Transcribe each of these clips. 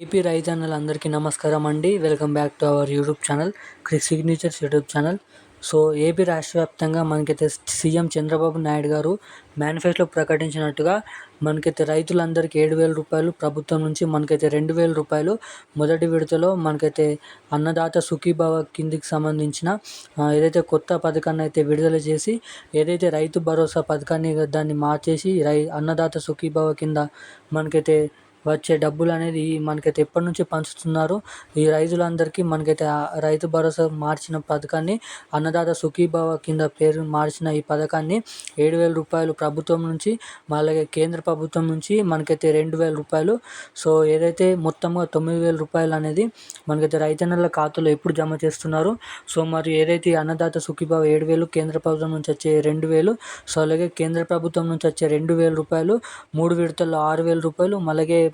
AP రైతన్నలందరికీ నమస్కారం అండి. Welcome back to our YouTube channel crick signatures YouTube channel. So AP రాష్ట్ర వ్యాప్తంగా మనకైతే సీఎం చంద్రబాబు నాయుడు గారు మేనిఫెస్టోలో ప్రకటించినట్టుగా మనకైతే రైతులందరికీ ఏడు వేల రూపాయలు ప్రభుత్వం నుంచి మనకైతే రెండు వేల రూపాయలు మొదటి విడతలో మనకైతే అన్నదాత సుఖీభావ కిందికి సంబంధించిన ఏదైతే కొత్త పథకాన్ని అయితే విడుదల చేసి ఏదైతే రైతు భరోసా పథకాన్ని దాన్ని మార్చేసి రై అన్నదాత సుఖీభావ కింద మనకైతే వచ్చే డబ్బులు అనేది మనకైతే ఎప్పటి నుంచి పంచుతున్నారు? ఈ రైతులందరికీ మనకైతే రైతు భరోసా మార్చిన పథకాన్ని అన్నదాత సుఖీభావ కింద పేరు మార్చిన ఈ పథకాన్ని ఏడు వేల రూపాయలు ప్రభుత్వం నుంచి అలాగే కేంద్ర ప్రభుత్వం నుంచి మనకైతే రెండు వేల రూపాయలు. సో ఏదైతే మొత్తంగా తొమ్మిది వేల రూపాయలు అనేది మనకైతే రైతన్నల ఖాతాలో ఎప్పుడు జమ చేస్తున్నారు? సో మరి ఏదైతే అన్నదాత సుఖీభావ ఏడు వేలు కేంద్ర ప్రభుత్వం నుంచి వచ్చే రెండు వేలు సో అలాగే కేంద్ర ప్రభుత్వం నుంచి వచ్చే రెండు వేల రూపాయలు మూడు విడతల్లో ఆరు వేల రూపాయలు అలాగే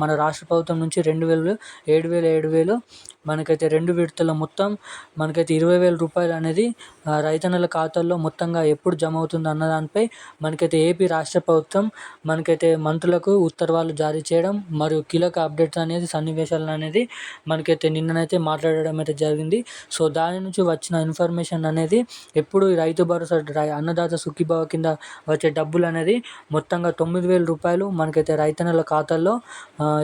మన రాష్ట్ర ప్రభుత్వం నుంచి రెండు వేలు ఏడు వేలు ఏడు వేలు మనకైతే రెండు విడతల మొత్తం మనకైతే ఇరవై వేల రూపాయలు అనేది రైతన్నల ఖాతాల్లో మొత్తంగా ఎప్పుడు జమ అవుతుంది అన్న దానిపై మనకైతే ఏపీ రాష్ట్ర ప్రభుత్వం మనకైతే మంత్రులకు ఉత్తర్వులు జారీ చేయడం మరియు కీలక అప్డేట్స్ అనేది సన్నివేశాలు అనేది మనకైతే నిన్ననైతే మాట్లాడడం అయితే జరిగింది. సో దాని నుంచి వచ్చిన ఇన్ఫర్మేషన్ అనేది ఎప్పుడు రైతు భరోసా అన్నదాత సుఖీభావ కింద వచ్చే డబ్బులు అనేది మొత్తంగా తొమ్మిది వేల రూపాయలు మనకైతే రైతన్నల ఖాతాల్లో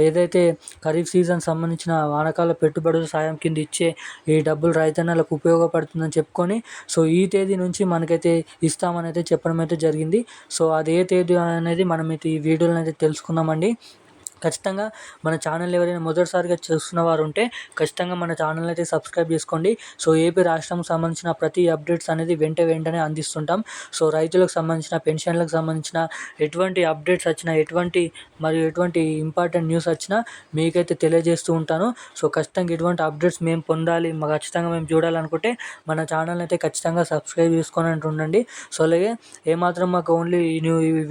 ఏదైతే ఖరీఫ్ సీజన్ సంబంధించిన వానాకాల పెట్టుబడుల సాయం కింద ఇచ్చే ఈ డబ్బులు రైతన్నలకు ఉపయోగపడుతుందని చెప్పుకొని సో ఈ తేదీ నుంచి మనకైతే ఇస్తామని అయితే చెప్పడం అయితే జరిగింది. సో అది ఏ తేదీ అనేది మనం అయితే ఈ వీడియోలో అయితే తెలుసుకున్నామండి ఖచ్చితంగా మన ఛానల్ ఎవరైనా మొదటిసారిగా చూస్తున్న వారు ఉంటే ఖచ్చితంగా మన ఛానల్ అయితే సబ్స్క్రైబ్ చేసుకోండి. సో ఏపీ రాష్ట్రం సంబంధించిన ప్రతి అప్డేట్స్ అనేది వెంట వెంటనే అందిస్తుంటాం. సో రైతులకు సంబంధించిన పెన్షన్లకు సంబంధించిన ఎటువంటి అప్డేట్స్ వచ్చినా ఎటువంటి మరియు ఎటువంటి ఇంపార్టెంట్ న్యూస్ వచ్చినా మీకైతే తెలియజేస్తూ ఉంటాను. సో ఖచ్చితంగా ఎటువంటి అప్డేట్స్ మేము పొందాలి ఖచ్చితంగా మేము చూడాలనుకుంటే మన ఛానల్ అయితే ఖచ్చితంగా సబ్స్క్రైబ్ చేసుకొని ఉండండి. సో అలాగే ఏమాత్రం మాకు ఓన్లీ ఈ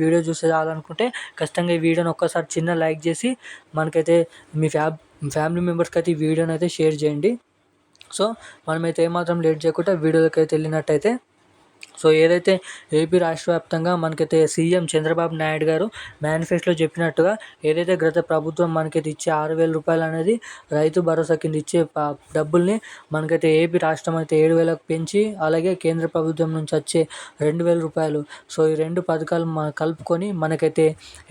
వీడియో చూసే చాలనుకుంటే ఖచ్చితంగా ఈ వీడియోని ఒక్కసారి చిన్న లైక్ చేసి చేసి మనకైతే మీ ఫ్యాబ్ ఫ్యామిలీ మెంబర్స్కి అయితే ఈ వీడియోని అయితే షేర్ చేయండి. సో మనమైతే ఏమాత్రం లేట్ చేయకుండా వీడియోలోకి అయితే వెళ్ళినట్టయితే సో ఏదైతే ఏపీ రాష్ట్ర వ్యాప్తంగా మనకైతే సీఎం చంద్రబాబు నాయుడు గారు మేనిఫెస్టోలో చెప్పినట్టుగా ఏదైతే గత ప్రభుత్వం మనకైతే ఇచ్చే ఆరు వేల రూపాయలు అనేది రైతు భరోసా కింద ఇచ్చే డబ్బుల్ని మనకైతే ఏపీ రాష్ట్రం అయితే ఏడు వేలకు పెంచి అలాగే కేంద్ర ప్రభుత్వం నుంచి వచ్చే రెండు వేల రూపాయలు. సో ఈ రెండు పథకాలు కలుపుకొని మనకైతే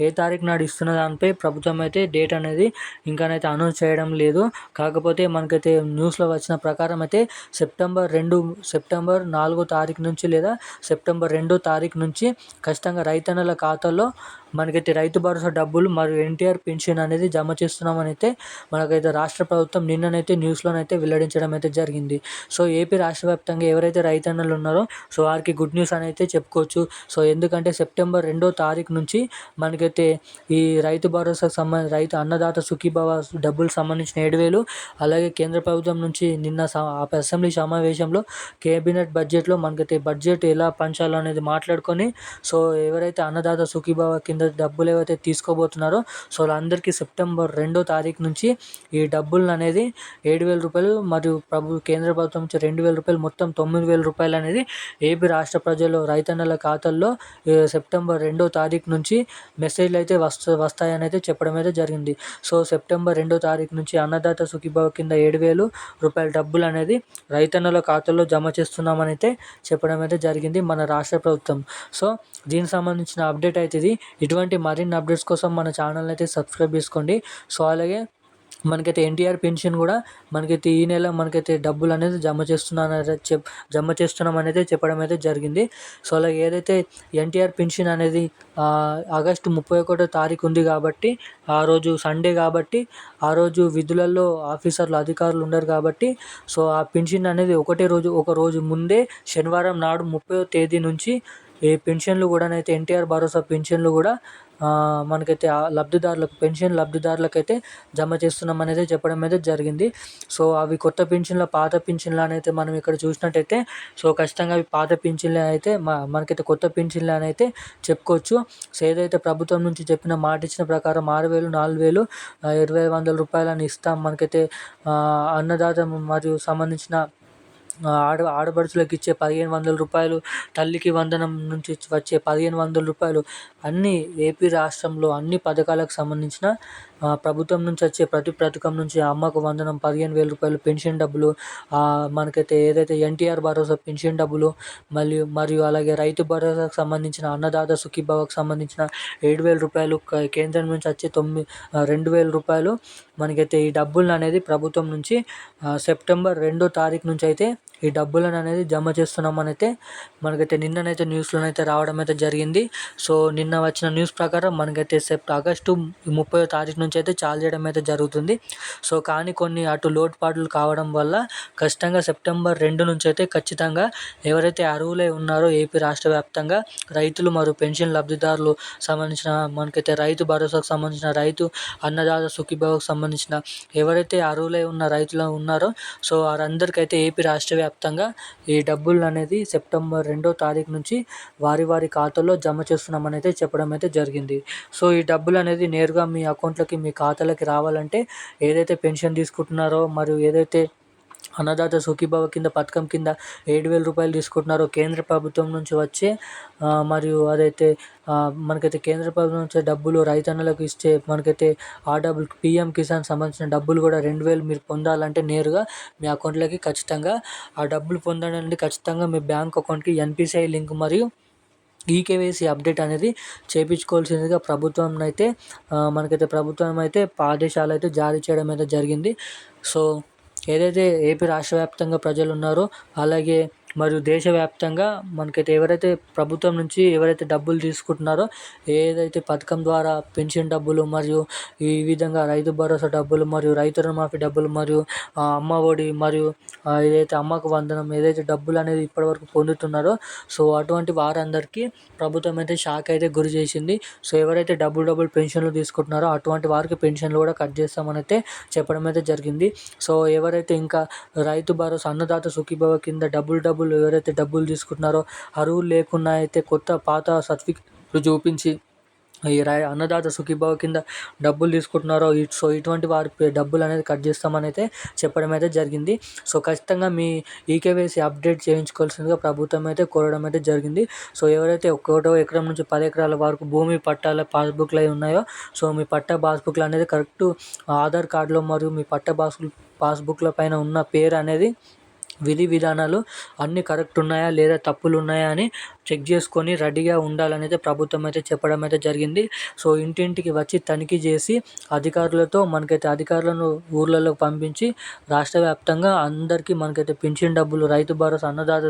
ఏ తారీఖు నాడు ఇస్తున్న దానిపై ప్రభుత్వం అయితే డేట్ అనేది ఇంకానైతే అనౌన్స్ చేయడం లేదు. కాకపోతే మనకైతే న్యూస్లో వచ్చిన ప్రకారం అయితే సెప్టెంబర్ రెండు సెప్టెంబర్ నాలుగో తారీఖు నుంచి లేదా సెప్టెంబర్ రెండో తారీఖు నుంచి ఖచ్చితంగా రైతన్నల ఖాతాలో మనకైతే రైతు భరోసా డబ్బులు మరియు ఎన్టీఆర్ పెన్షన్ అనేది జమ చేస్తున్నామని అయితే మనకైతే రాష్ట్ర ప్రభుత్వం నిన్ననైతే న్యూస్లోనైతే వెల్లడించడం అయితే జరిగింది. సో ఏపీ రాష్ట్ర వ్యాప్తంగా ఎవరైతే రైతన్నలు ఉన్నారో సో వారికి గుడ్ న్యూస్ అని అయితే చెప్పుకోవచ్చు. సో ఎందుకంటే సెప్టెంబర్ రెండో తారీఖు నుంచి మనకైతే ఈ రైతు భరోసాకు సంబంధించి రైతు అన్నదాత సుఖీభావ డబ్బులు సంబంధించిన ఏడు వేలు అలాగే కేంద్ర ప్రభుత్వం నుంచి నిన్న అసెంబ్లీ సమావేశంలో కేబినెట్ బడ్జెట్లో మనకైతే బడ్జెట్ ఎలా పంచాలో అనేది మాట్లాడుకొని సో ఎవరైతే అన్నదాత సుఖీభావ కింద డబ్బులు ఏవైతే తీసుకోబోతున్నారో సో వాళ్ళందరికీ సెప్టెంబర్ రెండో తారీఖు నుంచి ఈ డబ్బులు అనేది ఏడు వేల రూపాయలు మరియు ప్రభు కేంద్ర ప్రభుత్వం నుంచి రెండు వేల రూపాయలు మొత్తం తొమ్మిది వేల రూపాయలు అనేది ఏపీ రాష్ట్ర ప్రజలు రైతన్నల ఖాతాల్లో సెప్టెంబర్ రెండో తారీఖు నుంచి మెసేజ్లు అయితే వస్తు వస్తాయని అయితే చెప్పడం అయితే జరిగింది. సో సెప్టెంబర్ రెండో తారీఖు నుంచి అన్నదాత సుఖీభావ కింద ఏడు వేలు రూపాయల డబ్బులు అనేది రైతన్నల ఖాతాల్లో జమ చేస్తున్నామని అయితే చెప్పడం అయితే జరిగింది మన రాష్ట్ర ప్రభుత్వం. సో దీనికి సంబంధించిన అప్డేట్ అయితే ఇది ఇటువంటి మరిన్ని అప్డేట్స్ కోసం మన ఛానల్ అయితే సబ్స్క్రైబ్ చేసుకోండి. సో అలాగే మనకైతే ఎన్టీఆర్ పెన్షన్ కూడా మనకైతే ఈ నెల మనకైతే డబ్బులు అనేది జమ చేస్తున్నానని చెప్ జమ చేస్తున్నాం అనేది చెప్పడం అయితే జరిగింది. సో అలాగే ఏదైతే ఎన్టీఆర్ పెన్షన్ అనేది ఆగస్టు ముప్పై ఒకటో తారీఖు ఉంది కాబట్టి ఆ రోజు సండే కాబట్టి ఆ రోజు విధులలో ఆఫీసర్లు అధికారులు ఉండరు కాబట్టి సో ఆ పెన్షన్ అనేది ఒకటే రోజు ఒక రోజు ముందే శనివారం నాడు ముప్పై తేదీ నుంచి ఈ పెన్షన్లు కూడా అయితే ఎన్టీఆర్ భరోసా పెన్షన్లు కూడా మనకైతే లబ్ధిదారులకు పెన్షన్ లబ్ధిదారులకైతే జమ చేస్తున్నాం అనేది చెప్పడం అయితే జరిగింది. సో అవి కొత్త పెన్షన్ల పాత పెన్షన్లు అయితే మనం ఇక్కడ చూసినట్టయితే సో ఖచ్చితంగా అవి పాత పెన్షన్లు అయితే మనకైతే కొత్త పెన్షన్లు అయితే చెప్పుకోవచ్చు. సో ఏదైతే ప్రభుత్వం నుంచి చెప్పిన మాట ఇచ్చిన ప్రకారం ఆరు వేలు నాలుగు వేలు ఇరవై వందల రూపాయలని ఇస్తాం. మనకైతే అన్నదాత మరియు సంబంధించిన ఆడ ఆడపడుచులకు ఇచ్చే పదిహేను వందల రూపాయలు తల్లికి వందనం నుంచి వచ్చే పదిహేను వందల రూపాయలు అన్నీ ఏపీ రాష్ట్రంలో అన్ని పథకాలకు సంబంధించిన ప్రభుత్వం నుంచి వచ్చే ప్రతి పథకం నుంచి అమ్మకు వందనం పదిహేను వేల రూపాయలు పెన్షన్ డబ్బులు మనకైతే ఏదైతే ఎన్టీఆర్ భరోసా పెన్షన్ డబ్బులు మరియు మరియు అలాగే రైతు భరోసాకు సంబంధించిన అన్నదాత సుఖీభావకు సంబంధించిన ఏడు వేల రూపాయలు కేంద్రం నుంచి వచ్చే తొమ్మిది రెండు వేల రూపాయలు మనకైతే ఈ డబ్బులు అనేది ప్రభుత్వం నుంచి సెప్టెంబర్ రెండో తారీఖు నుంచి అయితే ఈ డబ్బులను అనేది జమ చేస్తున్నామని అయితే మనకైతే నిన్ననైతే న్యూస్లోనైతే రావడం అయితే జరిగింది. సో నిన్న వచ్చిన న్యూస్ ప్రకారం మనకైతే సెప్ట్ ఆగస్టు ముప్పై తారీఖు నుంచి అయితే చాలు చేయడం అయితే జరుగుతుంది. సో కానీ కొన్ని అటు లోటుపాట్లు కావడం వల్ల ఖచ్చితంగా సెప్టెంబర్ రెండు నుంచి అయితే ఖచ్చితంగా ఎవరైతే అర్హులై ఉన్నారో ఏపీ రాష్ట్ర వ్యాప్తంగా రైతులు మరియు పెన్షన్ లబ్ధిదారులు సంబంధించిన మనకైతే రైతు భరోసాకు సంబంధించిన రైతు అన్నదాత సుఖీభావకు సంబంధించిన ఎవరైతే అర్హులై ఉన్న రైతులు ఉన్నారో సో వారందరికైతే ఏపీ రాష్ట్ర వ్యాప్తంగా ఈ డబ్బులు అనేది సెప్టెంబర్ రెండో తారీఖు నుంచి వారి వారి ఖాతాలో జమ చేస్తున్నామని అయితే చెప్పడం అయితే జరిగింది. సో ఈ డబ్బులు అనేది నేరుగా మీ అకౌంట్లోకి మీ ఖాతాలోకి రావాలంటే ఏదైతే పెన్షన్ తీసుకుంటున్నారో మరియు ఏదైతే అన్నదాత సుఖీభావ కింద పథకం కింద ఏడు వేల రూపాయలు తీసుకుంటున్నారో కేంద్ర ప్రభుత్వం నుంచి వచ్చే మరియు అదైతే మనకైతే కేంద్ర ప్రభుత్వం నుంచి డబ్బులు రైతన్నలకు ఇస్తే మనకైతే ఆ డబ్బులు పిఎం కిసాన్ సంబంధించిన డబ్బులు కూడా రెండు వేలు మీరు పొందాలంటే నేరుగా మీ అకౌంట్లోకి ఖచ్చితంగా ఆ డబ్బులు పొందడానికి ఖచ్చితంగా మీ బ్యాంక్ అకౌంట్కి ఎన్పిసిఐ లింక్ మరియు ఈకేవైసీ అప్డేట్ అనేది చేయించుకోవాల్సిందిగా ప్రభుత్వం అయితే మనకైతే ప్రభుత్వం అయితే ఆదేశాలు అయితే జారీ చేయడం అయితే జరిగింది. సో ఏదైతే ఏపీ రాష్ట్ర వ్యాప్తంగా ప్రజలు ఉన్నారో అలాగే మరియు దేశవ్యాప్తంగా మనకైతే ఎవరైతే ప్రభుత్వం నుంచి ఎవరైతే డబ్బులు తీసుకుంటున్నారో ఏదైతే పథకం ద్వారా పెన్షన్ డబ్బులు మరియు ఈ విధంగా రైతు భరోసా డబ్బులు మరియు రైతు రుణమాఫీ డబ్బులు మరియు అమ్మ ఒడి మరియు ఏదైతే అమ్మకు వందనం ఏదైతే డబ్బులు అనేది ఇప్పటివరకు పొందుతున్నారో సో అటువంటి వారందరికీ ప్రభుత్వం అయితే షాక్ అయితే గురి చేసింది. సో ఎవరైతే డబ్బులు డబ్బులు పెన్షన్లు తీసుకుంటున్నారో అటువంటి వారికి పెన్షన్లు కూడా కట్ చేస్తామని అయితే చెప్పడం అయితే జరిగింది. సో ఎవరైతే ఇంకా రైతు భరోసా అన్నదాత సుఖీభవ కింద డబ్బులు డబ్బులు డబ్బులు ఎవరైతే డబ్బులు తీసుకుంటున్నారో అరువులు లేకున్నా అయితే కొత్త పాత సర్టిఫికెట్లు చూపించి ఈ రై అన్నదాత సుఖీభావ కింద డబ్బులు తీసుకుంటున్నారో సో ఇటువంటి వారి డబ్బులు అనేది కట్ చేస్తామని అయితే చెప్పడం అయితే జరిగింది. సో ఖచ్చితంగా మీ ఈకేవైసీ అప్డేట్ చేయించుకోవాల్సిందిగా ప్రభుత్వం అయితే కోరడం అయితే జరిగింది. సో ఎవరైతే ఒకటో ఎకరం నుంచి పది ఎకరాల వరకు భూమి పట్టాల పాస్బుక్లు అయి ఉన్నాయో సో మీ పట్ట పాస్బుక్లు అనేది కరెక్ట్ ఆధార్ కార్డులో మరియు మీ పట్ట పాస్బుక్ పాస్బుక్ల పైన ఉన్న పేరు అనేది విధి విధానాలు అన్నీ కరెక్ట్ ఉన్నాయా లేదా తప్పులు ఉన్నాయా అని చెక్ చేసుకొని రెడీగా ఉండాలని అయితే ప్రభుత్వం అయితే చెప్పడం అయితే జరిగింది. సో ఇంటింటికి వచ్చి తనిఖీ చేసి అధికారులతో మనకైతే అధికారులను ఊర్లలో పంపించి రాష్ట్ర వ్యాప్తంగా అందరికీ మనకైతే పెన్షన్ డబ్బులు రైతు భరోసా అన్నదాత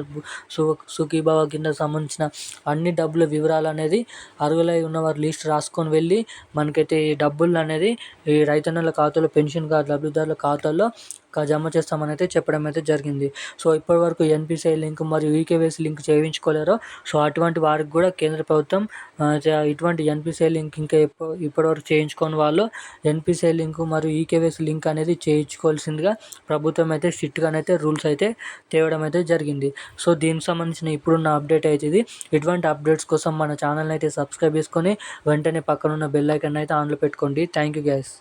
సు సుఖీభావ కింద సంబంధించిన అన్ని డబ్బుల వివరాలు అనేది అర్హులై ఉన్నవారు లిస్ట్ రాసుకొని వెళ్ళి మనకైతే ఈ డబ్బులు అనేది ఈ రైతన్నల ఖాతాలో పెన్షన్ కార్డు లబ్ధిదారుల ఖాతాలో జమ చేస్తామని అయితే చెప్పడం అయితే జరిగింది. సో ఇప్పటివరకు ఎన్పిసిఐ లింక్ మరియు ఈకేవైసీ లింక్ చేయించుకోలేరో సో అటువంటి వారికి కూడా కేంద్ర ప్రభుత్వం ఇటువంటి ఎన్పిసిఐ లింక్ ఇంకా ఇప్పటివరకు చేయించుకోని వాళ్ళు ఎన్పిసిఐ లింక్ మరియు ఈకేవైసీ లింక్ అనేది చేయించుకోవాల్సిందిగా ప్రభుత్వం అయితే స్ట్రిక్ట్గానైతే రూల్స్ అయితే తేవడం అయితే జరిగింది. సో దీనికి సంబంధించిన ఇప్పుడున్న అప్డేట్ అయితే ఇది. ఇటువంటి అప్డేట్స్ కోసం మన ఛానల్ని అయితే సబ్స్క్రైబ్ చేసుకొని వెంటనే పక్కనున్న బెల్ ఐకన్ అయితే ఆన్లో పెట్టుకోండి. Thank you guys.